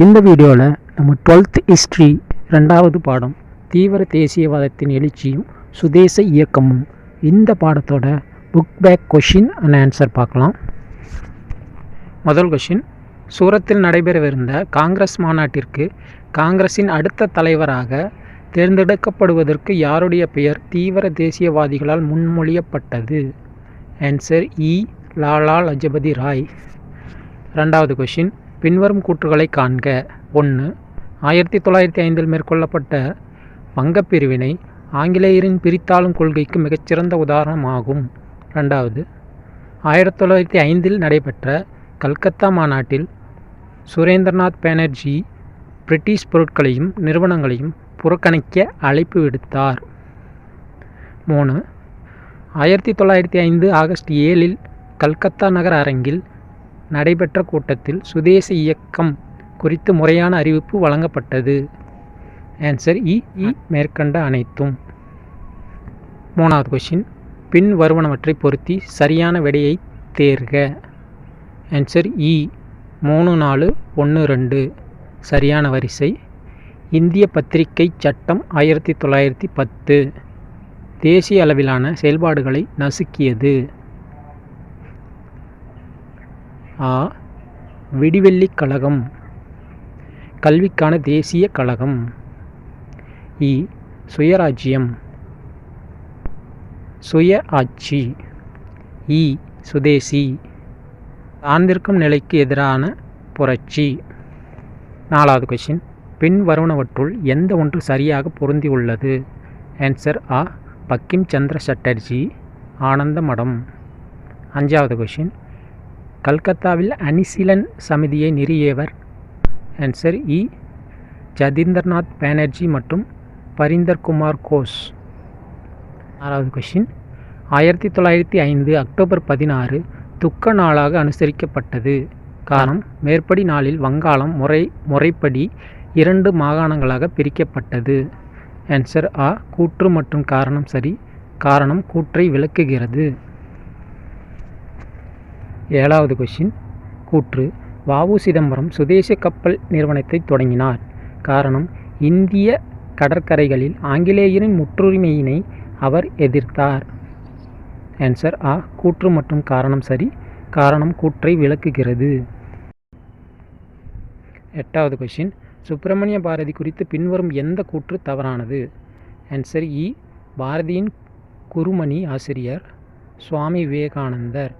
இந்த வீடியோவில் நம்ம டுவெல்த் ஹிஸ்ட்ரி ரெண்டாவது பாடம் தீவிர தேசியவாதத்தின் எழுச்சியும் சுதேச இயக்கமும். இந்த பாடத்தோட book back question and answer பார்க்கலாம். முதல் கொஷின் சூரத்தில் நடைபெறவிருந்த காங்கிரஸ் மாநாட்டிற்கு காங்கிரஸின் அடுத்த தலைவராக தேர்ந்தெடுக்கப்படுவதற்கு யாருடைய பெயர் தீவிர தேசியவாதிகளால் முன்மொழியப்பட்டது? Answer E e. Lala Lajpat Rai. ரெண்டாவது கொஷின் பின்வரும் கூற்றுகளை காண்க. ஒன்று ஆயிரத்தி தொள்ளாயிரத்தி ஐந்தில் மேற்கொள்ளப்பட்ட வங்கப் பிரிவினை ஆங்கிலேயரின் பிரித்தாளும் கொள்கைக்கு மிகச்சிறந்த உதாரணமாகும். ரெண்டாவது ஆயிரத்தி தொள்ளாயிரத்தி ஐந்தில் நடைபெற்ற கல்கத்தா மாநாட்டில் சுரேந்திரநாத் பானர்ஜி பிரிட்டிஷ் பொருட்களையும் நிறுவனங்களையும் புறக்கணிக்க அழைப்பு விடுத்தார். மூணு ஆயிரத்தி தொள்ளாயிரத்தி ஐந்து ஆகஸ்ட் ஏழில் கல்கத்தா நகர அரங்கில் நடைபெற்ற கூட்டத்தில் சுதேச இயக்கம் குறித்து முறையான அறிவிப்பு வழங்கப்பட்டது. ஆன்சர் இ இ மேற்கண்ட அனைத்தும். மூணாவது கொஷின் பின் வருவனவற்றை பொருத்தி சரியான விடையை தேர்க. ஆன்சர் இ மூணு நாலு ஒன்று ரெண்டு. சரியான வரிசை. இந்திய பத்திரிகை சட்டம் ஆயிரத்தி தொள்ளாயிரத்தி பத்து. தேசிய அளவிலான செயல்பாடுகளை நசுக்கியது. ஆ விடிவெள்ளி கழகம். கல்விக்கான தேசிய கழகம். இ சுயராஜ்யம். சுய ஆட்சி இ சுதேசி. சார்ந்திருக்கும் நிலைக்கு எதிரான புரட்சி. நாலாவது கொஷின் பின் வருவனவற்றுள் எந்த ஒன்று சரியாக பொருந்தியுள்ளது? ஆன்சர் ஆ பக்கிம் சந்திர சட்டர்ஜி ஆனந்த மடம். அஞ்சாவது கொஷின் கல்கத்தாவில் Anushilan சமிதியை நிறுவியவர் answer E e. Jatindranath Banerjee மற்றும் பரிந்தர் குமார் கோஷ் ஆறாவது கொஷின் ஆயிரத்தி தொள்ளாயிரத்தி ஐந்து அக்டோபர் பதினாறு துக்க நாளாக அனுசரிக்கப்பட்டது. காரணம் மேற்படி நாளில் வங்காளம் முறை முறைப்படி இரண்டு மாகாணங்களாக பிரிக்கப்பட்டது. ஆன்சர் ஆ கூற்று மற்றும் காரணம் சரி. காரணம் கூற்றை விளக்குகிறது. ஏழாவது கொஷின் கூற்று வாவு சிதம்பரம் சுதேச கப்பல் நிறுவனத்தை தொடங்கினார். காரணம் இந்திய கடற்கரைகளில் ஆங்கிலேயரின் முற்றுரிமையினை அவர் எதிர்த்தார். ஆன்சர் ஆ கூற்று மற்றும் காரணம் சரி. காரணம் கூற்றை விளக்குகிறது. எட்டாவது கொஷின் சுப்பிரமணிய பாரதி குறித்து பின்வரும் எந்த கூற்று தவறானது? Answer E e. பாரதியின் குருமணி ஆசிரியர் சுவாமி விவேகானந்தர்.